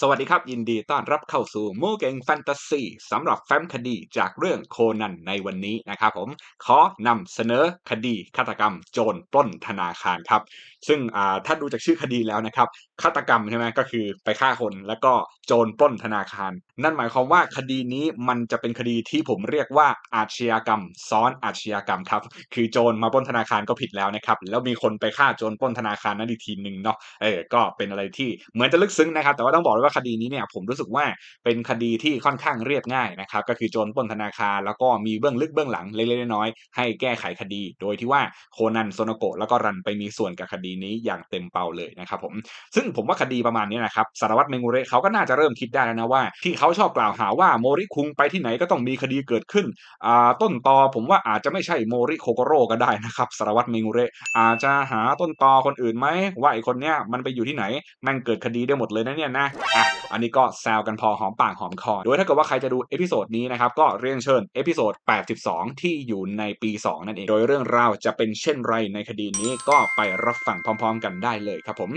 สวัสดีครับ ยินดีต้อนรับเข้าสู่มูเก่งแฟนตาซีสำหรับแฟ้มคดีจากเรื่องโคนันในวันนี้นะครับผมขอนำเสนอคดีฆาตกรรมโจรปล้นธนาคารครับ ซึ่งถ้าดูจากชื่อคดีแล้วนะครับฆาตกรรมใช่ไหมก็คือไปฆ่าคนแล้วก็โจรปล้นธนาคาร นั่นหมายความว่าคดีนี้มันจะเป็นคดีที่ผมเรียกว่าอาชญากรรม ซ้อนอาชญากรรมครับ คือโจรมาปล้นธนาคารก็ผิดแล้วนะครับแล้วมีคนไปฆ่าโจรปล้นธนาคารนั่นอีกทีหนึ่งเนาะเออก็เป็นอะไรที่เหมือนจะลึกซึ้งนะครับ แต่ว่าต้องบอกว่าคดีนี้เนี่ยผมรู้สึกว่าเป็นคดีที่ค่อนข้างเรียบง่ายนะครับก็คือโจรปล้นธนาคารแล้วก็มีเบื้องลึกเบื้องหลังเล็กๆน้อยๆให้แก้ไขคดี โดยที่ว่าโคนันโซโนโกะแล้วก็รันไปมีส่วนกับคดีนี้อย่างเต็มเป่าเลยนะครับผมซึ่งผมว่าคดีประมาณนี้นะครับสารวัตรเมงูเรเขาก็น่าจะเริ่มคิดได้แล้วนะว่า ที่เขาชอบกล่าวหาว่าโมริคุงไปที่ไหนก็ต้องมีคดีเกิดขึ้นอ่าต้นตอผมว่าอาจจะไม่ใช่โมริโคโกโร่ก็ได้นะครับสารวัตรเมงูเรอาจจะหาต้นตอคนอื่นไหมว่าไอคนเนี้ยมันไปอยู่ที่ไหนแม่งเกิดคดีได้หมดเลยนะเนี่ยนะ Ah. อันนี้ก็แซวกันพอหอมปากหอมคอโดยถ้าเกิดว่าใครจะดูเอพิโซดนี้นะครับก็เรียนเชิญเอพิโซด 82 ที่อยู่ในปี 2 นั่นเอง โดยเรื่องราวจะเป็นเช่นไรในคดีนี้ก็ไปรับฟังพร้อม ๆ กันได้เลยครับผม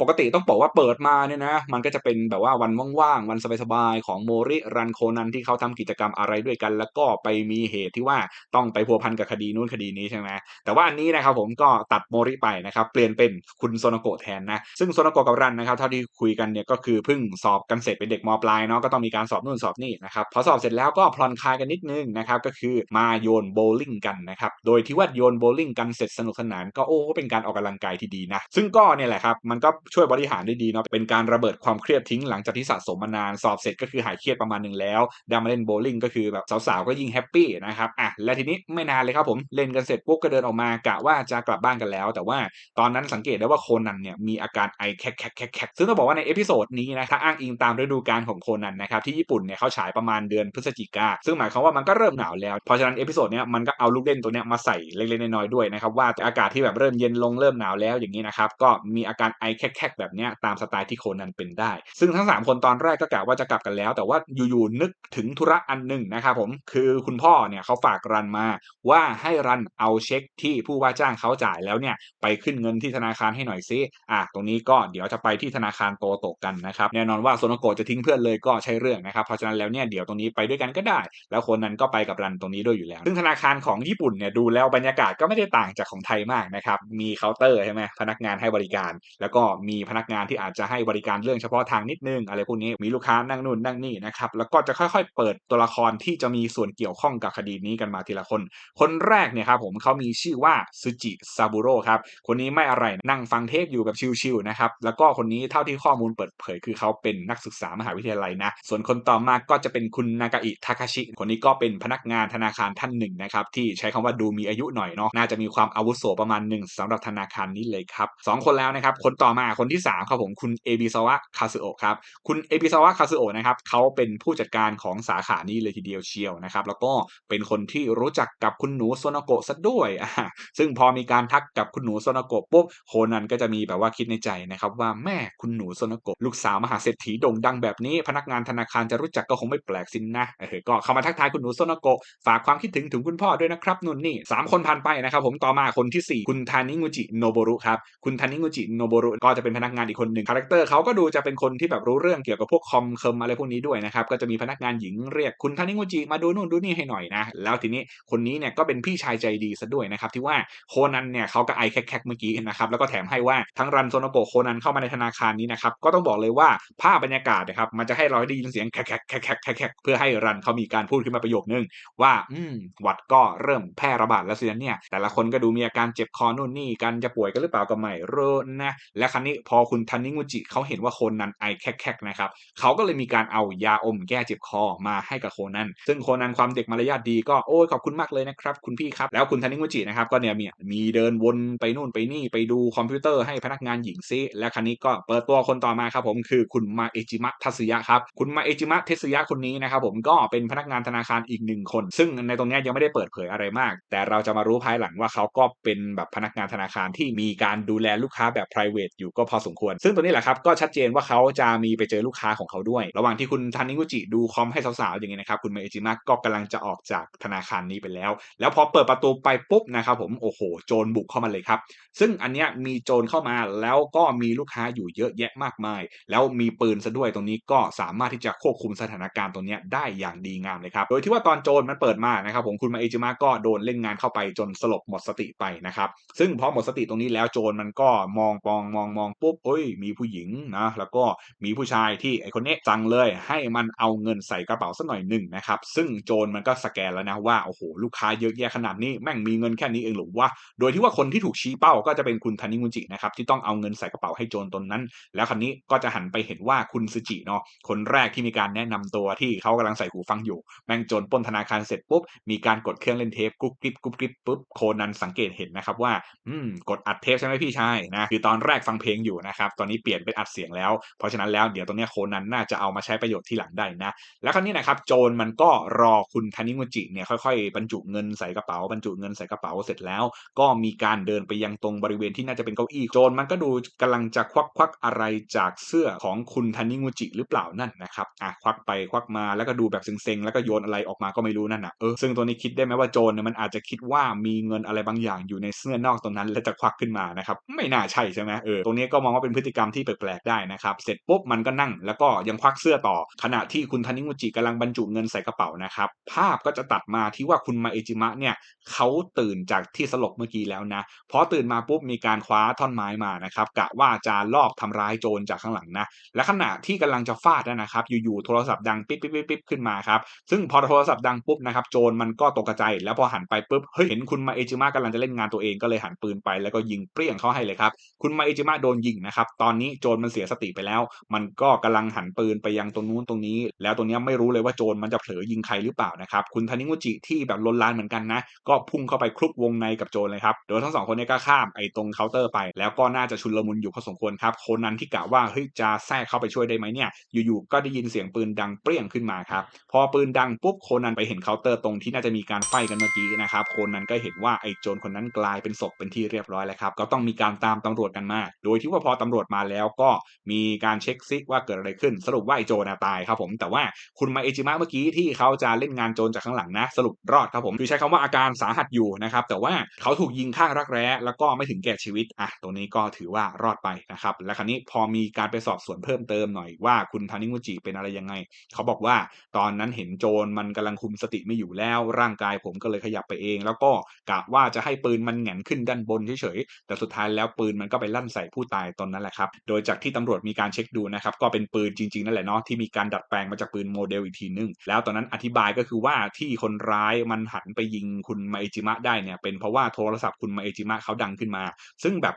ปกติต้องบอกว่าเปิดมาเนี่ยนะมันก็จะเป็นแบบว่าวันว่างๆวันสบายๆของโมริรันโคนันที่เขาทำกิจกรรมอะไรด้วยกัน แล้วก็ไปมีเหตุที่ว่าต้องไปพัวพันกับคดีนู้นคดีนี้ใช่ไหมแต่ว่าอันนี้นะครับผมก็ตัดโมริไปนะครับเปลี่ยนเป็นคุณโซนโกแทนนะซึ่งโซนโกกับรันนะครับเท่าที่คุยกันเนี่ยก็คือเพิ่งสอบกันเสร็จเป็นเด็กมปลายเนาะก็ต้องมีการสอบนู่นสอบนี่นะครับพอสอบเสร็จแล้วก็ผ่อนคลายกันนิดนึงนะครับก็คือมาโยนโบว์ลิ่งกันนะครับโดยที่ว่าโยนโบว์ลิ่งกันเสร็จสนุกสนานก็โอ้ก็เป็นการออกกำลังกายที่ดีนะซึ่งก็เนี่ยแหละครับมันก็ช่วยบริหารได้ดีเนาะเป็นการระเบิดความเครียดทิ้งหลังจากที่สะสมมานานสอบเสร็จก็คือหายเครียดประมาณหนึ่งแล้วได้มาเล่นโบว์ลิ่งก็คือแบบสาวๆก็ยิ่งแฮปปี้นะครับอะและทีนี้ไม่นานเลยครับผมเล่นกันเสร็จปุ๊บก็เดินออกมากะว่าจะกลับบ้านกันแล้ว แต่ว่าตอนนั้นสังเกตได้ว่าโคนันเนี่ยมีอาการไอแคกแคกแคกซึ่งต้องบอกว่าในเอพิโซดนี้นะถ้าอ้างอิงตามฤดูกาลของโคนันนะครับที่ญี่ปุ่นเนี่ยเขาฉายประมาณเดือนพฤศจิกาซึ่งหมายความว่ามันก็เริ่มหนาวแล้ว เพราะฉะนั้นเอพิโซดเนี้ยมันก็เอาลูกเล่นตัวเนี้ยมาใส่เล็กๆน้อยๆด้วยนะครับว่าอากาศที่แบบเริ่มเย็นลงเริ่มหนาวแล้วอย่างนี้นะครับก็มีอาการไอแคกๆแบบเนี้ยตามสไตล์ที่โคนันเป็นได้ ซึ่งทั้ง 3 คนตอนแรกก็กะว่าจะกลับกันแล้ว แต่ว่าอยู่ๆนึกถึงธุระอันหนึ่งนะครับผมคือคุณพ่อเนี่ยเขาฝากรันมาว่าให้รันเอาเช็คที่ผู้ว่าจ้างเขาจ่ายแล้วเนี่ยไปขึ้นเงินที่ธนาคารให้หน่อยซิอะตรงนี้ก็เดี๋ยวจะไปที่ธนาคารโตโตกันนะครับแน่นอนว่าโซโนโกะจะทิ้งเพื่อนเลยก็ใช่เรื่องนะครับเพราะฉะนั้นแล้วเนี่ยเดี๋ยวตรงนี้ไปด้วยกันก็ได้ แล้วคนนั้นก็ไปกับรันตรงนี้ด้วยอยู่แล้ว ซึ่งธนาคารของญี่ปุ่นเนี่ยดูแล้วบรรยากาศก็ไม่ได้ต่างจากของไทยมากนะครับมีเคาน์เตอร์ใช่ไหมพนักงานให้บริการ แล้วก็มีพนักงานที่อาจจะให้บริการเรื่องเฉพาะทางนิดนึง อะไรพวกนี้มีลูกค้านั่งนู่นนั่งนี่นะครับแล้วก็จะค่อยๆ เปิดตัวละครที่จะมีส่วนเกี่ยวข้องกับคดีนี้กันมาทีละคน คนแรกเนี่ยครับผมเขามีชื่อว่าซูจิซาบุโร่ครับคนนี้ไม่อะไรนั่งฟังเทปอยู่แบบชิวๆนะครับแล้วก็คนนี้เท่าที่ข้อมูลเปิดเผยคือเขาเป็นนักศึกษามหาวิทยาลัยนะ ส่วนคนต่อมาก็จะเป็นคุณนากาอิทาคาชิ คนนี้ก็เป็นพนักงานธนาคารท่านหนึ่งนะครับที่ใช้คำว่าดูมีอายุหน่อยเนาะน่าจะมีความอาวุโสประมาณหนึ่งสำหรับธนาคารนี้เลยครับสองคนแล้วนะครับคนต่อมาคนที่3ครับผมคุณเอบิซาวะคาซึโอะครับคุณเอบิซาวะคาซึโอะนะครับเขาเป็นผู้จัดการของสาขานี้เลยทีเดียวเชียวนะครับแล้วก็เป็นคนที่รู้จักกับคุณหนูโซนโกะซะด้วยซึ่งพอมีการทักกับคุณหนูโซนโกะปุ๊บโคนันก็จะมีแบบว่าคิดในใจนะครับว่าแม่คุณหนูโซนโกะลูกสาวมหาเศรษฐีโด่งดังแบบนี้ พนักงานธนาคารจะรู้จักก็คงไม่แปลกสินนะเออก็เข้ามาทักทายคุณหนูโซนโกะฝากความคิดถึงถึงคุณพ่อด้วยนะครับนุ่นนี่สามคนผ่านไปนะครับผมต่อมาคนที่ 4 คุณทานิงุจิโนโบรุครับคุณทานิงุจิโนโบรุก็จะเป็นพนักงานอีกคนหนึ่งคาแรคเตอร์เขาก็ดูจะเป็นคนที่แบบรู้เรื่องเกี่ยวกับพวกคอมเคิมอะไรพวกนี้ด้วยนะครับก็จะมีพนักงานหญิงเรียกคุณทานิงุจิมาดูนู่นดูนี่ให้หน่อยนะแล้วทีนี้คนนี้เนี่ยก็เป็นพี่ชายใจดีซะด้วยนะครับที่ว่าโคนันเนี่ยเขาก็ไอแคกๆเมื่อกี้นะครับแล้วก็แถมให้ว่าทั้งรันโซโนโกโคนันเข้ามาในธนาคารนี้นะครับก็ต้องบอกเลยว่าภาพบรรยากาศนะครับ มันจะให้เราได้ยินเสียงแคกแคกแคกแคกแคเพื่อให้รันเขามีการพูดขึ้นมาประโยคนึง ว่าอืมหวัดก็เริ่มแพร่ระบาดแล้วสินะเนี่ย แต่ละคนก็ดูมีอาการเจ็บคอนู่นนี่กันจะป่วยกันหรือเปล่าก็ไม่รู้นะ และครั้นี้พอคุณทันนิงุจิเขาเห็นว่าโคนันไอแคกๆนะครับเขาก็เลยมีการเอายาอมแก้เจ็บคอมาให้กับโคนันซึ่งโคนันความเด็กมารยาทดีก็โอ้ยขอบคุณมากเลยนะครับคุณพี่ครับแล้วคุณทันนิงุจินะครับก็เนี่ยมีมีเดินวนไปนู่นไปนี่ไปดูคอมพิวเตอร์ให้พนักงานหญิงซิและครั้นี้ก็เปิดตัวคนต่อมาครับผมคือคุณมาเอจิมะทัศยะครับ คุณมาเอจิมะเทสยะคนนี้นะครับผมก็เป็นพนักงานธนาคารอีกหนึ่งคน ซึ่งในตรงนี้ยังไม่ได้เปิดเผยอะไรมาก แต่เราจะมารู้ภายหลังว่าเขาก็เป็นแบบพนักงานธนาคารที่มีการดูแลลูกค้าแบบ p r i v a t e อยู่ก็พอสมควร ซึ่งตัวนี้แหละครับก็ชัดเจนว่าเขาจะมีไปเจอลูกค้าของเขาด้วย ระหว่างที่คุณทันนิงุจิดูคอมให้สาวๆอย่างนี้นะครับคุณมาเอจิมะก็กำลังจะออกจากธนาคารนี้ไปแล้ว แล้วพอเปิดประตูไปปุ๊บนะครับผมโอ้โหโจรบุกเข้ามาเลยครับซึ่งอันเนี้ยมีโจรเข้ามาแล้วก็มีลูกค้าอยู่เยอะแยะมากมาย แล้วมีปืนซะด้วยตรงนี้ก็สามารถที่จะควบคุมสถานการณ์ตรงนี้ได้อย่างดีงามเลยครับโดยที่ว่าตอนโจรมันเปิดมานะครับผมคุณมาเอจิมะก็โดนเล่นงานเข้าไปจนสลบหมดสติไปนะครับซึ่งพอหมดสติตรงนี้แล้วโจรมันก็มองปองมองมองปุ๊บเอ้ยมีผู้หญิงนะแล้วก็มีผู้ชายที่ไอคนนี้สั่งเลยให้มันเอาเงินใส่กระเป๋าสักหน่อยหนึ่งนะครับซึ่งโจรมันก็สแกนแล้วนะว่าโอ้โหลูกค้าเยอะแยะขนาดนี้แม่งมีเงินแค่นี้เองหรือวะโดยที่ว่าคนที่ถูกชี้เป้าก็จะเป็นคุณทานิมุจินะครับที่ต้องเอาเงินใส่กระเป๋าให้โจรตนนั้น แล้วคันนี้ก็จะหันไปเห็นว่าว่าคุณซูจิเนาะคนแรกที่มีการแนะนำตัวที่เขากำลังใส่หูฟังอยู่ แม่งโจรป้นธนาคารเสร็จปุ๊บ มีการกดเครื่องเล่นเทปกรุ๊ปกริบกรุ๊ปกริบปุ๊บโคนันสังเกตเห็นนะครับว่า อืม กดอัดเทปใช่ไหมพี่ชายนะคือตอนแรกฟังเพลงอยู่นะครับตอนนี้เปลี่ยนเป็นอัดเสียงแล้ว เพราะฉะนั้นแล้วเดี๋ยวตรงนี้โคนันน่าจะเอามาใช้ประโยชน์ที่หลังได้นะ แล้วคราวนี้นะครับโจรมันก็รอคุณทานิมุจิเนี่ยค่อยๆบรรจุเงินใส่กระเป๋าบรรจุเงินใส่กระเป๋าเสร็จแล้ว ก็มีการเดินไปยังตรงบริเวณที่น่าจะเป็นเก้าอี้โจรมันก็ดูกำลังจะควักควักอะไรจากเสื้อของคุณณทานิมุจิหรือเปล่านั่นนะครับอะควักไปควักมาแล้วก็ดูแบบเซ็งๆแล้วก็โยนอะไรออกมาก็ไม่รู้นั่นนะเออซึ่งตัวนี้คิดได้ไหมว่าโจรเนี่ยมันอาจจะคิดว่ามีเงินอะไรบางอย่างอยู่ในเสื้อนอกตรงนั้น แล้วจะควักขึ้นมานะครับไม่น่าใช่ใช่ไหมเออตรงนี้ก็มองว่าเป็นพฤติกรรมที่แปลกๆได้นะครับเสร็จปุ๊บมันก็นั่งแล้วก็ยังควักเสื้อต่อ ขณะที่คุณทานิมุจิกำลังบรรจุเงินใส่กระเป๋านะครับภาพก็จะตัดมาที่ว่าคุณมาเอจิมะเนี่ยเขาตื่นจากที่สลบเมื่อกี้แล้วนะพอตื่นมาปุ๊บมีการคว้าท่อนไม้มานะครับกะว่าจะลอบทำร้ายโจรจากข้างหลังนะและขณะที่กำลังจะฟาดนะครับ อยู่ๆโทรศัพท์ดังปิ๊บปิ๊บปิ๊บขึ้นมาครับซึ่งพอโทรศัพท์ดังปุ๊บนะครับโจรมันก็ตกใจแล้วพอหันไปปุ๊บเฮ้ยเห็นคุณมาเอจิมะกำลังจะเล่นงานตัวเองก็เลยหันปืนไปแล้วก็ยิงเปรี้ยงเขาให้เลยครับคุณมาเอจิมะโดนยิงนะครับตอนนี้โจรมันเสียสติไปแล้ว มันก็กำลังหันปืนไปยังตรงนู้นตรงนี้ แล้วตรงนี้ไม่รู้เลยว่าโจรมันจะเผลอยิงใครหรือเปล่านะครับคุณทานิงุจิที่แบบลนลานเหมือนกันนะก็พุ่งเข้าไปคลุกวงในกับโจรเลยครับโดยทั้งสองคนนี้ก็ข้ามไอ้ตรงเคาน์เตอร์ไป แล้วก็น่าจะชุลมุนอยู่พอสมควรครับโคนันที่กะว่าเฮ้ยจะแทรกเข้าไปช่วยได้ไหมเนี่ย อยู่ๆก็ได้ยินเสียงปืนดังเปรี้ยงขึ้นมาครับ พอปืนดังปุ๊บโคนันไปเห็นเคาน์เตอร์ตรงที่น่าจะมีการไฟกันเมื่อกี้นะครับ โคนันก็เห็นว่าไอ้โจรคนนั้นกลายเป็นศพเป็นที่เรียบร้อยแล้วครับ ก็ต้องมีการตามตำรวจกันมา โดยที่ว่าพอตำรวจมาแล้วก็มีการเช็คซิว่าเกิดอะไรขึ้น สรุปว่าไอ้โจรตายครับผม แต่ว่าคุณมาเอจิมะเมื่อกี้ที่เขาจะเล่นงานโจรจากข้างหลังนะ สรุปรอดครับผมคือใช้คำว่าอาการสาหัสอยู่นะครับ แต่ว่าเขาถูกยิงข้างรักแร้แล้วก็ไม่ถึงแก่ชีวิตอะตรงนี้ก็ถือว่ารอดไปนะครับ และคราวนี้พอมีการไปสอบสวนเพิ่มเติมหน่อยว่าคุณทานิมุจิเป็นอะไรยังไง เขาบอกว่าตอนนั้นเห็นโจรมันกำลังคุมสติไม่อยู่แล้ว ร่างกายผมก็เลยขยับไปเอง แล้วก็กะว่าจะให้ปืนมันแหงนขึ้นด้านบนเฉยๆแต่สุดท้ายแล้วปืนมันก็ไปลั่นใส่ผู้ตายตอนนั้นแหละครับโดยจากที่ตำรวจมีการเช็คดูนะครับก็เป็นปืนจริงๆนั่นแหละเนาะที่มีการดัดแปลงมาจากปืนโมเดลอีกทีนึงแล้วตอนนั้นอธิบายก็คือว่าที่คนร้ายมันหันไปยิงคุณมาเอจิมะได้เนี่ยเป็นเพราะว่าโทรศัพท์คุณมาเอจิมะเขาดังขึ้นมา ซึ่งแบบ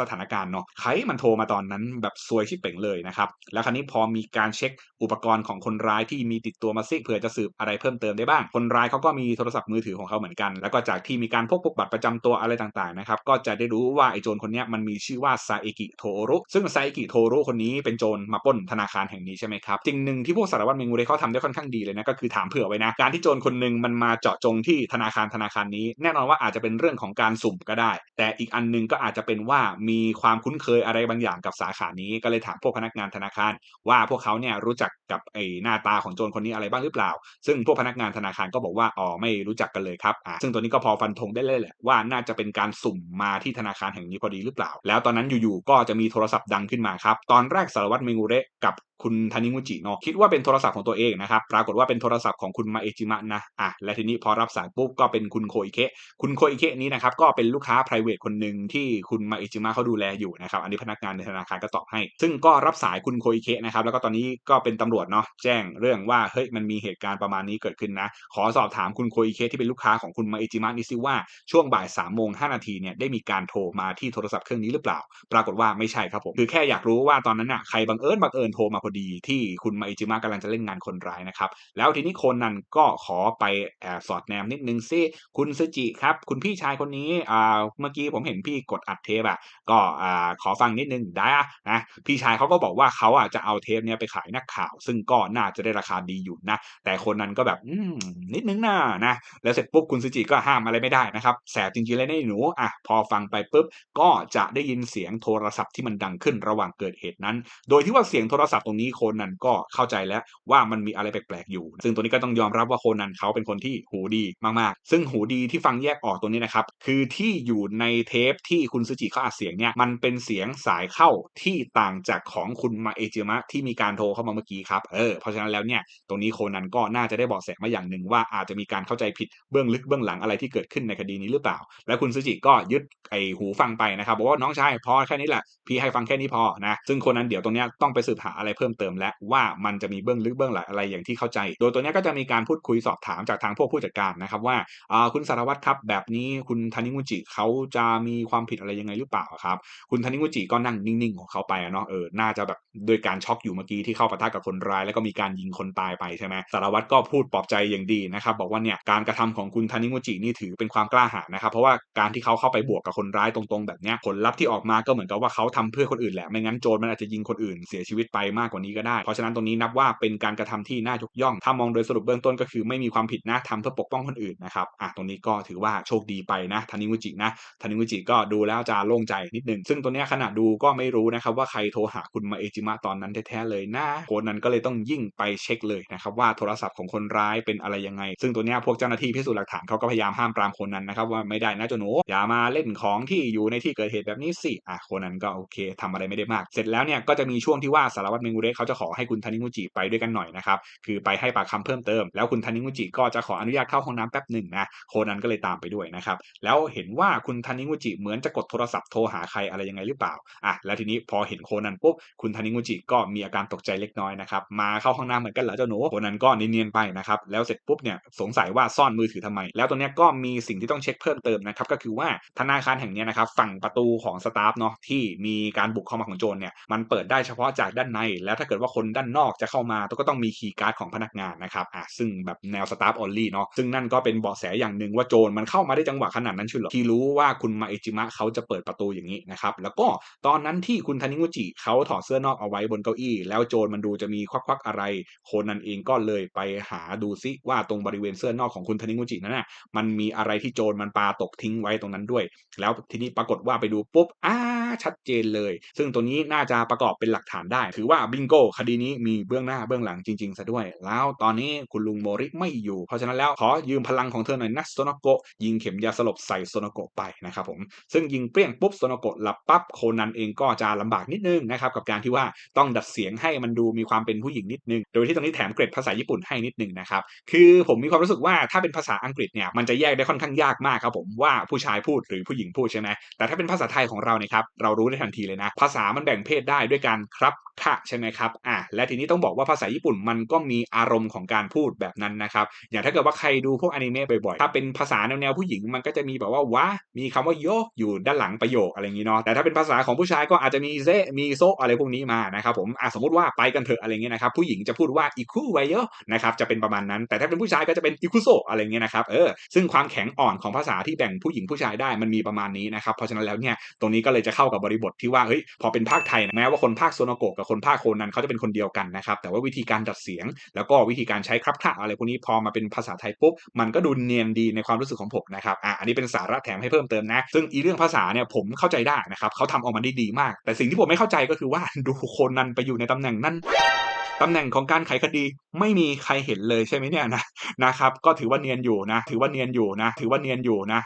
สถานการณ์เนาะใครมันโทรมาตอนนั้นแบบซวยชิบเป่งเลยนะครับ แล้วคราวนี้พอมีการเช็คอุปกรณ์ของคนร้ายที่มีติดตัวมาซิเผื่อจะสืบอะไรเพิ่มเติมได้บ้าง คนร้ายเขาก็มีโทรศัพท์มือถือของเขาเหมือนกัน แล้วก็จากที่มีการพกพกบัตรประจำตัวอะไรต่างๆนะครับก็จะได้รู้ว่าไอ้โจรคนนี้มันมีชื่อว่าซาเอกิโทโรุซึ่งซาเอกิโทโรุคนนี้เป็นโจรมาปล้นธนาคารแห่งนี้ใช่ไหมครับสิ่งหนึ่งที่พวกสารวัตรเมงูเรเขาทำได้ค่อนข้างดีเลยนะก็คือถามเผื่อไว้นะการที่โจรคนหนึ่งมันมาเจาะจงที่ธนาคารธนาคารนี้ แน่นอนว่าอาจจะเป็นเรื่องของการสุ่มก็ได้ แต่อีกอันนึงก็อาจจะเป็นว่ามีความคุ้นเคยอะไรบางอย่างกับสาขานี้ก็เลยถามพวกพนักงานธนาคาร ว่าพวกเขาเนี่ยรู้จักกับไอ้หน้าตาของโจรคนนี้อะไรบ้างหรือเปล่า ซึ่งพวกพนักงานธนาคารก็บอกว่าอ๋อไม่รู้จักกันเลยครับอ่าซึ่งตัวนี้ก็พอฟันธงได้เลยแหละว่าน่าจะเป็นการสุ่มมาที่ธนาคารแห่งนี้พอดีหรือเปล่า แล้วตอนนั้นอยู่ๆก็จะมีโทรศัพท์ดังขึ้นมาครับตอนแรกสารวัตรเมงูเระกับคุณทานิมุจิเนาะคิดว่าเป็นโทรศัพท์ของตัวเองนะครับปรากฏว่าเป็นโทรศัพท์ของคุณมาเอจิมะนะอะและทีนี้พอรับสายปุ๊บก็เป็นคุณโคอิเคะคุณโคอิเคะนี้นะครับก็เป็นลูกค้า p r i v a t คนหนึ่งที่คุณมาเอจิมะเขาดูแลอยู่นะครับอันนี้พนักงานในธนาคารก็ตอบให้ ซึ่งก็รับสายคุณโคอิเคะนะครับแล้วก็ตอนนี้ก็เป็นตำรวจเนาะแจ้งเรื่องว่าเฮ้ยมันมีเหตุการณ์ประมาณนี้เกิดขึ้นนะ ขอสอบถามคุณโคอิเคะที่เป็นลูกค้าของคุณมาเอจิมะนี่ซิว่าช่วงบ่าย3ามโมงหนาทีเนี่ยได้มีการโทรมาที่โทรศัพท์เครื่องนี้หรือเปล่า ปรากฏว่าไม่ใช่ครับผมคือแค่อยากรู้ว่าตอนนั้นน่ะใครบังเอิญบังเอิญโทรมาพอดีที่คุณมาอิจิมะกำลังจะเล่นงานคนร้ายนะครับแล้วทีนี้โคนนันก็ขอไปแอบสอดแนมนิดนึงซิคุณซึจิครับคุณพี่ชายคนนี้อ่าเมื่อกี้ผมเห็นพี่กดอัดเทปอะก็อ่าขอฟังนิดนึงได้นะพี่ชายเขาก็บอกว่า่าเขาอะจะเอาเทปเนี้ยไปขายนักข่าว ซึ่งก็น่าจะได้ราคาดีอยู่นะ แต่คนนั้นก็แบบนิดนึงนะนะ แล้วเสร็จปุ๊บคุณซึจิก็ห้ามอะไรไม่ได้นะครับ แสบจริงๆเลยนะหนูอะพอฟังไปปุ๊บก็จะได้ยินเสียงโทรศัพท์ที่มันดังขึ้นระหว่างเกิดเหตุนั้น โดยที่ว่าเสียงโทรศัพท์ตรงนี้โคนนันก็เข้าใจแล้วว่ามันมีอะไรแปลกๆอยู่ ซึ่งตัวนี้ก็ต้องยอมรับว่าโคนันเขาเป็นคนที่หูดีมากๆ ซึ่งหูดีที่ฟังแยกออกตัวนี้นะครับคือที่อยู่ในเทปที่คุณซูจิเขาอัดเสียงเนี่ยมันเป็นเสียงสายเข้าที่ต่างจากของคุณคุณมาเอจิมะที่มีการโทรเข้ามาเมื่อกี้ครับเออเพราะฉะนั้นแล้วเนี่ยตรงนี้โคนันก็น่าจะได้บาะแสมาอย่างหนึ่งว่าอาจจะมีการเข้าใจผิดเบื้องลึกเบื้องหลังอะไรที่เกิดขึ้นในคดีนี้หรือเปล่า และคุณซูจิก็ยึดไอหูฟังไปนะครับบอกว่าน้องชายพอแค่นี้แหละพี่ให้ฟังแค่นี้พอนะซึ่งโคนนั้นเดี๋ยวตรงนี้ต้องไปสืบหาอะไรเพิ่มเติมและว่ามันจะมีเบื้องลึกเบื้องหลังอะไรอย่างที่เข้าใจ โดยตัวนี้ก็จะมีการพูดคุยสอบถามจากทางพวกผู้จัดการนะครับว่าอ่าคุณสารวัตรครับแบบนี้คุณทานิงุจิเขาจะมีความผิดอะไรยังไงหรือเปล่าครับ คุณทานิงุจิก็นั่งนิ่งๆของเขาไปเนาะเออน่าจะแบบโดยการช็อกอยู่เมื่อกี้ที่เข้าปะทะกับคนร้ายแล้วก็มีการยิงคนตายไปใช่ไหมสารวัตรก็พูดปลอบใจอย่างดีนะครับบอกว่าเนี่ยการกระทำของคุณทานิงุจินี่ถือเป็นความกล้าหาญนะครับเพราะว่าการที่เขาเข้าไปบวกกับคนร้ายตรงๆ แบบเนี้ยผลลัพธ์ที่ออกมาก็เหมือนกับว่าเขาทำเพื่อคนอื่นแหละไม่งั้นโจรมันอาจจะยิงคนอื่นเสียชีวิตไปมากกว่านี้ก็ได้ เพราะฉะนั้นตรงนี้นับว่าเป็นการกระทำที่น่ายกย่อง ถ้ามองโดยสรุปเบื้องต้นก็คือไม่มีความผิดนะทำเพื่อปกป้องคนอื่นนะครับอะตรงนี้ก็ถือว่าโชคดีไปนะทานิงุจินะทานิงุจิก็ดูแล้วจะโล่งใจนิดนึงซึ่งตัวเนี้ยขณะดูก็ไม่รู้นะครับว่าใครโทรหาคุณมาเอจิมะตอนนั้นแท้ๆเลยนะโคนนั้นก็เลยต้องยิ่งไปเช็คเลยนะครับว่าโทรศัพท์ของคนร้ายเป็นอะไรยังไง ซึ่งตัวเนี้ยพวกเจ้าหน้าที่พิสูจน์หลักฐานเขาก็พยายามห้ามปรามคนนั้นนะครับว่าไม่ได้นะจหนูอย่ามาเล่นของที่อยู่ในที่เกิดเหตุแบบนี้สิอะคนนั้นก็โอเคทำอะไรไม่ได้มาก เสร็จแล้วเนี่ยก็จะมีช่วงที่ว่าสารวัตรเมงูเรเขาจะขอให้คุณทานิงุจิไปด้วยกันหน่อยนะครับคือไปให้ปากคำเพิ่มเติมแล้วคุณทานิงุจิก็จะขออนุญาตเข้าห้องน้ำแป๊บหนึ่งนะโคนันก็เลยตามไปด้วยนะครับแล้วเห็นว่าคุณทานิงุจิเหมือนจะกดโทรศัพท์โทรหาใครอะไรยังไงหรือเปล่าอะแล้วทีนี้พอเห็นโคนันปุ๊บคุณทานิงุจิก็มีอาการตกใจเล็กน้อยนะครับมาเข้าห้องน้ำเหมือนกันเหรอเจ้าหนูคนนั้นก็เนียนๆไปนะครับแล้วเสร็จปุ๊บเนี่ยสงสัยว่าซ่อนมือถือทำไม แล้วตรงเนี้ยก็มีสิ่งที่ต้องเช็คเพิ่มเติมนะครับก็คือว่าธนาคารแห่งเนี้ยนะครับฝั่งประตูของสตาฟเนาะที่มีการบุกเข้ามาของโจรเนี่ยมันเปิดได้เฉพาะจากด้านใน แล้วถ้าเกิดว่าคนด้านนอกจะเข้ามาก็ต้องมีคีย์การ์ดของพนักงานนะครับอะซึ่งแบบแนวสตาฟออลลี่เนาะซึ่งนั่นก็เป็นเบาะแสอย่างหนึ่งว่าโจรมันเข้ามาได้จังหวะขนาดนั้นชื่อหรอที่รู้ว่าคุณมาเอจิมะเขาจะเปิดประตูอย่างนี้นะครับแล้วก็ตอนนั้นที่คุณทานิงุจิเขาถอดเสื้อนอกเอาไว้บนเก้าอี้ แล้วโจรมันดูจะมีควักๆอะไร โคนันเองก็เลยไปหาดูซิว่าตรงบริเวณเสื้อนอกของคุณทนิงุจินั้นน่ะมันมีอะไรที่โจรมันปาตกทิ้งไว้ตรงนั้นด้วย แล้วทีนี้ปรากฏว่าไปดูปุ๊บอ้าชัดเจนเลย ซึ่งตัวนี้น่าจะประกอบเป็นหลักฐานได้ ถือว่าบิงโกคดีนี้มีเบื้องหน้าเบื้องหลังจริงๆซะด้วย แล้วตอนนี้คุณลุงโมริไม่อยู่ เพราะฉะนั้นแล้วขอยืมพลังของเธอหน่อยนะโซโนโกะยิงเข็มยาสลบใส่โซโนโกะไปนะครับผมซึ่งยิงเปรี้ยงปุ๊บโซโนโกะหลับปั๊บโคนันเองก็จะลำบากนิดนึงนะครับกับการที่ว่าต้องดัดเสียงให้มันดูมีความเป็นผู้หญิงนิดนึง โดยที่ตรงนี้แถมเกรดภาษาญี่ปุ่นให้นิดนึงนะครับ คือผมมีความรู้สึกว่าถ้าเป็นภาษาอังกฤษเนี่ยมันจะแยกได้ค่อนข้างยากมากครับผมว่าผู้ชายพูดหรือผู้หญิงพูดใช่ไหมแต่ถ้าเป็นภาษาไทยของเราเนี่ยครับเรารู้ได้ทันทีเลยนะ ภาษามันแบ่งเพศได้ด้วยการครับค่ะใช่ไหมครับอะและทีนี้ต้องบอกว่าภาษาญี่ปุ่นมันก็มีอารมณ์ของการพูดแบบนั้นนะครับอย่างถ้าเกิดว่าใครดูพวกอนิเมะบ่อยๆถ้าเป็นภาษาแนวๆผู้หญิงมันก็จะมีแบบว่าวะมีคำว่าโยอยู่ด้านหลังประโยคอะไรอย่างนี้เนาะแต่ถ้าเป็นภาษาของผู้ชายก็อาจจะมีเซมีโซอะไรพวกนี้มานะครับผมอะสมมติว่าไปกันเถอะอะไรเงี้ยนะครับผู้หญิงจะพูดว่าอิคุไวโยอนะครับจะเป็นประมาณนั้น แต่ถ้าเป็นผู้ชายก็จะเป็นอิคุโซอะไรเงี้ยนะครับเออซึ่งความแข็งอ่อนของภาษาที่แบ่งผู้หญิงผู้ชายได้มันมีประมาณนี้นะครับเพราะฉะนั้นแล้วเนี่ยตรงนี้ก็เลยจะเข้ากับบริบทที่ว่าเฮ้ยพอเป็นภาคไทยนะแม้ว่าคนภาคโซนโกะกับคนภาคโคนันเขาจะเป็นคนเดียวกันนะครับแต่ว่าวิธีการดัดเสียง แล้วก็วิธีการใช้ครับค่ะอะไรพวกนี้พอมาเป็นภาษาไทยปุ๊บมันก็ดูเนียนดีในความรู้สึกของผมนะครับอะอันนี้เป็นสาระแถมให้เพิ่มเติมนะ ซึ่งอีเรื่องภาษาเนี่ยผมเข้าใจได้นะครับเขาทำออกมาได้ดีมาก แต่สิ่งที่ผมไม่เข้าใจก็คือว่าดูโคนนันไปอยู่ในตำแหน่งนั้นตำแหน่งของการไขคดีไม่มีใครเห็นเลยใช่ไหมเนี่ยนะนะครับ ก็ถือว่าเนียนอยู่นะ ถือว่าเนียนอยู่นะ ถือว่าเนียนอยู่นะ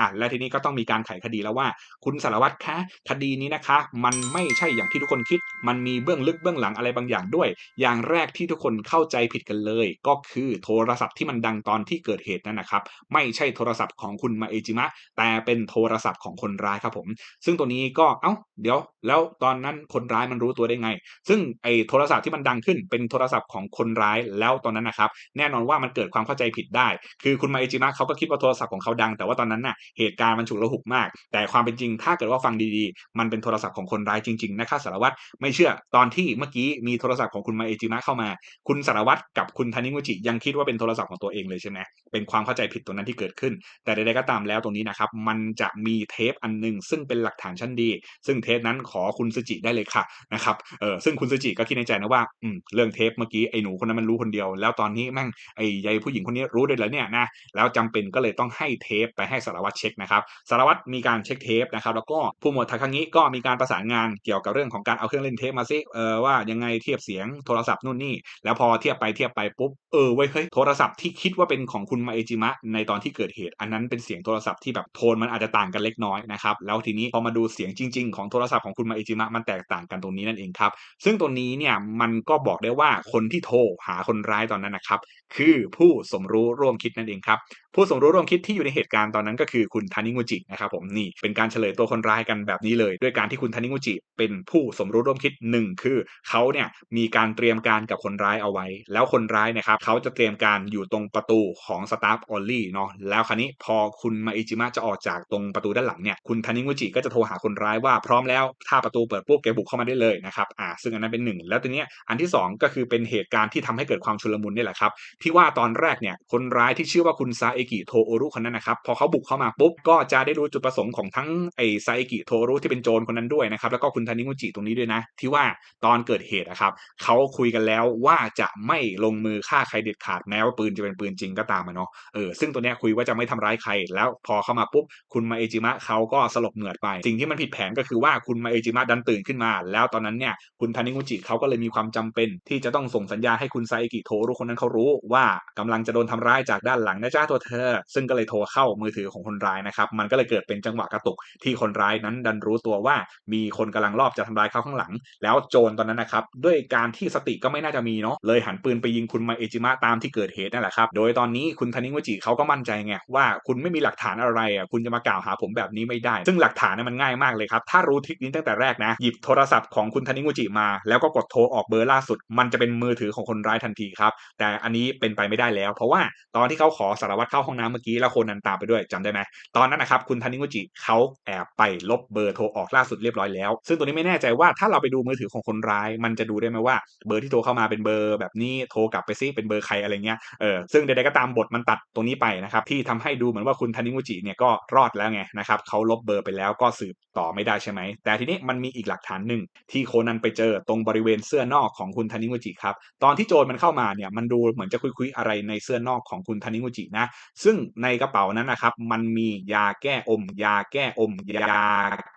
อะและทีนี้ก็ต้องมีการไขคดีแล้วว่า คุณสารวัตรคะคดีนี้นะคะ มันไม่ใช่อย่างที่ทุกคนคิด มันมีเบื้องลึกเบื้องหลังอะไรบางอย่างด้วย อย่างแรกที่ทุกคนเข้าใจผิดกันเลย ก็คือโทรศัพท์ที่มันดังตอนที่เกิดเหตุนั่นนะครับ ไม่ใช่โทรศัพท์ของคุณมาเอจิมะ แต่เป็นโทรศัพท์ของคนร้ายครับผม ซึ่งตัวนี้ก็เอ้าเดี๋ยว แล้วตอนนั้นคนร้ายมันรู้ตัวได้ไง ซึ่งไอ้โทรศัพท์ที่มันดังขึ้นเป็นโทรศัพท์ของคนร้ายแล้วตอนนั้นนะครับ แน่นอนว่ามันเกิดความเข้าใจผิดได้ คือคุณมาเอจิมะเขาก็คิดว่าโทรศัพท์ของเขาดัง แต่ว่าตอนนั้นน่ะเหตุการณ์มันฉุกละหุกมาก แต่ความเป็นจริงถ้าเกิดว่าฟังดีๆ มันเป็นโทรศัพท์ของคนร้ายจริงๆนะครับสารวัตรไม่เชื่อตอนที่เมื่อกี้มีโทรศัพท์ของคุณมาเอจิมะเข้ามา คุณสารวัตรกับคุณทานิงุจิยังคิดว่าเป็นโทรศัพท์ของตัวเองเลยใช่ไหมเป็นความเข้าใจผิดตรงนั้นที่เกิดขึ้น แต่ใดๆก็ตามแล้วตรงนี้นะครับมันจะมีเทปอันหนึ่งซึ่งเป็นหลักฐานชั้นดี ซึ่งเทปนั้นขอคุณซูจิได้เลยค่ะนะครับเออซึ่งคุณซูจิก็คิดในใจนะว่าอืมเรื่องเทปเมื่อกี้ไอ้หนูคนนั้นมันรู้คนเดียว แล้วตอนนี้แม่งไอ้ยายผู้หญิงคนนี้รู้ด้วยเหรอเนี่ยนะแล้วจำเป็นก็เลยต้องให้เทปไปให้สารวัตรวัตรเช็คนะครับสารวัตรมีการเช็คเทปนะครับแล้วก็ผู้หมวดทาคังิก็มีการประสานงานเกี่ยวกับเรื่องของการเอาเครื่องเล่นเทปมาซิเออว่ายังไงเทียบเสียงโทรศัพท์นู่นนี่ แล้วพอเทียบไปเทียบไปปุ๊บเออเว้ยเฮ้ยโทรศัพท์ที่คิดว่าเป็นของคุณมาเอจิมะในตอนที่เกิดเหตุ อันนั้นเป็นเสียงโทรศัพท์ที่แบบโทนมันอาจจะต่างกันเล็กน้อยนะครับแล้วทีนี้พอมาดูเสียงจริง ๆ ของโทรศัพท์ของคุณมาเอจิมะมันแตกต่างกันตรงนี้นั่นเองครับซึ่งตัวนี้เนี่ยมันก็บอกได้ว่าคนที่โทรหาคนร้ายตอนนั้นนะครับคือผู้สมรู้ร่วมคิดนั่นเองครับผู้สมรู้ร่วมคิดที่อยู่ในเหตุการณ์ตอนนั้นก็คือคุณทานิงุจินะครับผมนี่เป็นการเฉลยตัวคนร้ายกันแบบนี้เลย ด้วยการที่คุณทานิงุจิเป็นผู้สมรู้ร่วมคิดหนึ่งคือเขาเนี่ยมีการเตรียมการกับคนร้ายเอาไว้ แล้วคนร้ายนะครับเขาจะเตรียมการอยู่ตรงประตูของสตาฟออลลี่เนาะแล้วคราวนี้พอคุณมาอิจิมะจะออกจากตรงประตูด้านหลังเนี่ยคุณทานิงุจิก็จะโทรหาคนร้ายว่าพร้อมแล้วถ้าประตูเปิดปุ๊บแกบุกเข้ามาได้เลยนะครับอ่าซึ่งอันนั้นเป็นหนึ่งแล้วทีเนี้ยอันที่ 2 ก็คือเป็นเหตุการณ์ที่ทำให้เกิดความชุลมุนนี่แหละครับที่ว่าตอนแรกเนี่ยคนร้ายที่ชื่อว่าคุณซาเอกิโทโอรุคนนั้นนะครับ พอเขาบุกเข้ามาปุ๊บ ก็จะได้รู้จุดประสงค์ของทั้งไอซเอกิโทโอรุที่เป็นโจรคนนั้นด้วยนะครับ แล้วก็คุณทานิงุจิตรงนี้ด้วยนะ ที่ว่าตอนเกิดเหตุนะครับเขาคุยกันแล้วว่าจะไม่ลงมือฆ่าใครเด็ดขาดแม้ว่าปืนจะเป็นปืนจริงก็ตามอะเนาะเออซึ่งตัวเนี้ยคุยว่าจะไม่ทำร้ายใคร แล้วพอเข้ามาปุ๊บคุณมาเอจิมะเขาก็สลบเหมือดไป สิ่งที่มันผิดแผนก็คือว่าคุณมาเอจิมะดันตื่นขึ้นมา แล้วตอนนั้นเนี่ยคุณทานิงุจิเขาก็เลยมีความจำเป็น ที่จะต้องส่งสัญญาให้คุณไซเอกิโทโอรุคนนั้นเขารู้ว่ากำลังจะโดนทำร้ายจากด้านหลังนะจ้าตัวเธซึ่งก็เลยโทรเข้ามือถือของคนร้ายนะครับ มันก็เลยเกิดเป็นจังหวะกระตุกที่คนร้ายนั้นดันรู้ตัวว่ามีคนกำลังรอบจะทำร้ายเขาข้างหลัง แล้วโจรตอนนั้นนะครับ ด้วยการที่สติก็ไม่น่าจะมีเนาะเลยหันปืนไปยิงคุณมาเอจิมะตามที่เกิดเหตุนั่นแหละครับ โดยตอนนี้คุณทานิงวจิเขาก็มั่นใจไงว่าคุณไม่มีหลักฐานอะไรอะคุณจะมากล่าวหาผมแบบนี้ไม่ได้ ซึ่งหลักฐานเนี่ยมันง่ายมากเลยครับถ้ารู้ทริคนี้ตั้งแต่แรกนะหยิบโทรศัพท์ของคุณทานิงวจิมา แล้วก็กดโทรออกเบอร์ล่าสุด มันจะเป็นมือถือของคนร้ายทันทีครับแต่อันนี้เป็นไปไม่ได้แล้ว เพราะว่าตอนที่เขาขอสารวัตรเข้าห้องน้ำเมื่อกี้แล้วคนนั้นตามไปด้วยจำได้ไหมตอนนั้นนะครับคุณทานิงุจิเขาแอบไปลบเบอร์โทรออกล่าสุดเรียบร้อยแล้ว ซึ่งตัวนี้ไม่แน่ใจว่าถ้าเราไปดูมือถือของคนร้าย มันจะดูได้ไหมว่าเบอร์ที่โทรเข้ามาเป็นเบอร์แบบนี้โทรกลับไปซิเป็นเบอร์ใครอะไรเงี้ยเออซึ่งใดๆก็ตามบทมันตัดตรงนี้ไปนะครับที่ทำให้ดูเหมือนว่าคุณทานิงุจิเนี่ยก็รอดแล้วไงนะครับเขาลบเบอร์ไปแล้วก็สืบต่อไม่ได้ใช่ไหมแต่ทีนี้มันมีอีกหลักฐานหนึ่งที่โคนันไปเจอตรงบริเวณเสื้อนอกของคุณทานิงุจิครับตอนที่โจรมันเข้ามาเนี่ยมันดูเหมือนจะคุยๆอะไรในเสื้อนอกของคุณทานิงุจินะ ซึ่งในกระเป๋านั้นนะครับ มันมียาแก้อม ยาแก้อม ยา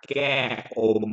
แก้อม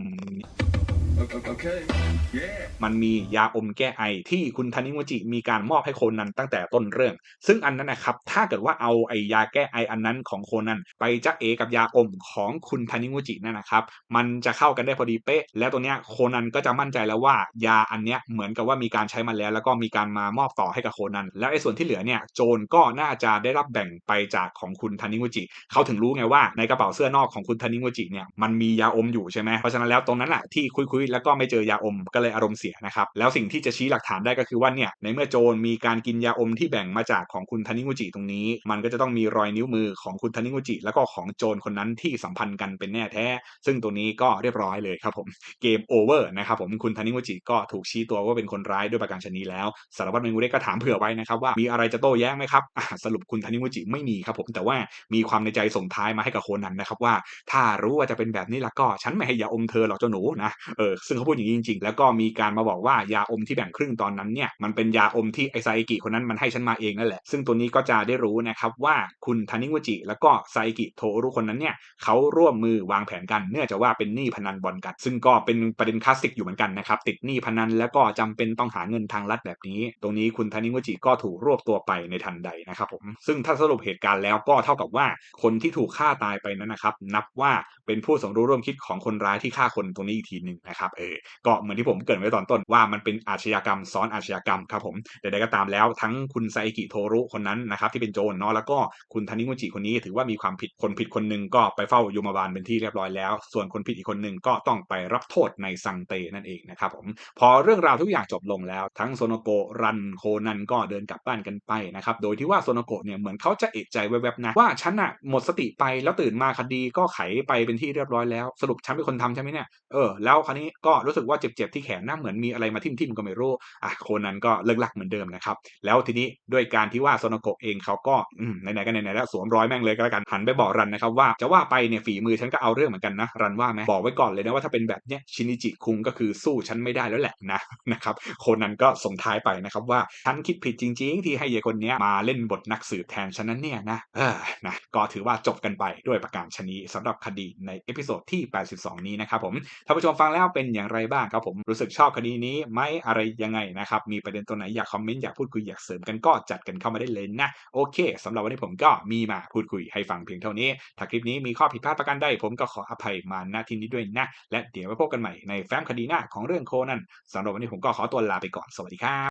มันมียาอมแก้ไอที่คุณทานิโมจิมีการมอบให้โคนันตั้งแต่ต้นเรื่อง ซึ่งอันนั้นนะครับถ้าเกิดว่าเอาไอยาแก้ไออันนั้นของโคนันไปจะเอกับยาอมของคุณทานิโมจินั่นนะครับ มันจะเข้ากันได้พอดีเป๊ะ แล้วตัวเนี้ยโคนันก็จะมั่นใจแล้วว่ายาอันเนี้ยเหมือนกับว่ามีการใช้มาแล้ว แล้วก็มีการมามอบต่อให้กับโคนันแล้วไอ้ส่วนที่เหลือเนี่ยโจรก็น่าจะได้รับแบ่งไปจากของคุณทานิโมจิเขาถึงรู้ไงว่าในกระเป๋าเสื้อนอกของคุณทานิโมจิเนี่ยมันมียาอมอยู่ใช่ไหมเพราะฉะนั้นแล้วตรงนั้นแหละที่คุยๆแล้วก็ไม่เจอยาอมก็เลยอารมณ์เสียนะครับแล้วสิ่งที่จะชี้หลักฐานได้ก็คือว่าเนี่ยในเมื่อโจรมีการกินยาอมที่แบ่งมาจากของคุณทานิงุจิตรงนี้ มันก็จะต้องมีรอยนิ้วมือของคุณทานิงุจิ แล้วก็ของโจรคนนั้นที่สัมพันธ์กันเป็นแน่แท้ ซึ่งตัวนี้ก็เรียบร้อยเลยครับผมเกมโอเวอร์นะครับผมคุณทานิงุจิก็ถูกชี้ตัวว่าเป็นคนร้ายด้วยประการชนีแล้วสารวัตรเมงูเรก็ถามเผื่อไว้นะครับว่ามีอะไรจะโต้แย้งไหมครับสรุปคุณทานิงุจิไม่มีครับผมแต่ว่ามีความในใจส่งท้ายมาให้กับโคนันนะครับว่า ถ้ารู้ว่าจะเป็นแบบนี้แล้วก็ฉันไม่ให้ยาอมเธอหรอกเจ้าหนูนะเออซึ่งเขาพูดอย่างนี้จริงๆ แล้วก็มีการมาบอกว่ายาอมที่แบ่งครึ่งตอนนั้นเนี่ยมันเป็นยาอมที่ไอไซกิคนนั้นมันให้ฉันมาเองนั่นแหละ ซึ่งตัวนี้ก็จะได้รู้นะครับว่าคุณทานิงวจิ แล้วก็ไซกิโทรุคนนั้นเนี่ยเขาร่วมมือวางแผนกัน เนื่องจากว่าเป็นหนี้พนันบอลกัน ซึ่งก็เป็นประเด็นคลาสสิกอยู่เหมือนกันนะครับติดหนี้พนันแล้วก็จำเป็นต้องหาเงินทางลัดแบบนี้ ตรงนี้คุณทานิงวจิก็ถูกรวบตัวไปในทันใดนะครับผมซึ่งถ้าสรุปเหตุการณ์แล้วก็เท่ากับว่าคนที่ถูกฆ่าตายไปนั้นนะครับนับว่าเป็นผู้สมรู้ร่วมคิดของคนร้ายที่ฆ่าคนตรงนี้อีกทีหนึ่งนะครับเออก็เหมือนที่ผมเกริดไว้ตอนต้นว่ามันเป็นอาชญากรรมซ้อนอาชญากรรมครับผมแต่ใดก็ตามแล้วทั้งคุณไซกิโทรุคนนั้นนะครับที่เป็นโจรเนาะแล้วก็คุณทานิงุจิคนนี้ถือว่ามีความผิดคนผิดคนหนึ่งก็ไปเฝ้ายูมาบาลเป็นที่เรียบร้อยแล้ว ส่วนคนผิดอีกคนหนึ่งก็ต้องไปรับโทษในซังเตนั่นเองนะครับผมพอเรื่องราวทุกอย่างจบลงแล้ว ทั้งโซโนโกะรันโคนันก็เดินกลับบ้านกันไปนะครับโดยที่ว่าโซโนโกะเนี่ยเหมือนเขาจะเอะใจแวบๆนะว่าฉันอะหมดสติไปแล้วตื่นมาคดีก็ไขไปเป็นที่เรียบร้อยแล้วสรุปฉันเป็นคนทำใช่ไหมเนี่ยเออแล้วคราวนี้ก็รู้สึกว่าเจ็บๆที่แขนนะเหมือนมีอะไรมาทิ่มๆก็ไม่รู้อะโคนันก็เลิกลักเหมือนเดิมนะครับแล้วทีนี้ด้วยการที่ว่าโซนโกะเองเขาก็อืมไหนๆก็ไหนๆแล้วสวมรอยแม่งเลยก็แล้วกันหันไปบอกรันนะครับว่าจะว่าไปเนี่ยฝีมือฉันก็เอาเรื่องเหมือนกันนะรันว่าไหมบอกไว้ก่อนเลยนะว่าถ้าเป็นแบบเนี้ยชินิจิคุงก็คือสู้ฉันไม่ได้แล้วแหละนะนะครับโคนันก็ส่งท้ายไปนะครับว่าฉันคิดผิดจริง ๆ ที่ให้เยคนเนี้ยมาเล่นบทนักสืบแทนฉันนั้นเนี่ยนะเออนะก็ถือว่าจบกันไปด้วยประการชนีสำหรับคดีในเอพิโซดที่ 82 นี้นะครับผมท่านผู้ชมฟังแล้วเป็นอย่างไรบ้างครับผมรู้สึกชอบคดีนี้ไหมอะไรยังไงนะครับมีประเด็นตัวไหนอยากคอมเมนต์อยากพูดคุยอยากเสริมกันก็จัดกันเข้ามาได้เลยนะโอเคสำหรับวันนี้ผมก็มีมาพูดคุยให้ฟังเพียงเท่านี้ ถ้าคลิปนี้มีข้อผิดพลาดประการใดผมก็ขออภัยมาณที่นี้ด้วยนะและเดี๋ยวไว้พบกันใหม่ในแฟ้มคดีหน้าของเรื่องโคนันสำหรับวันนี้ผมก็ขอตัวลาไปก่อนสวัสดีครับ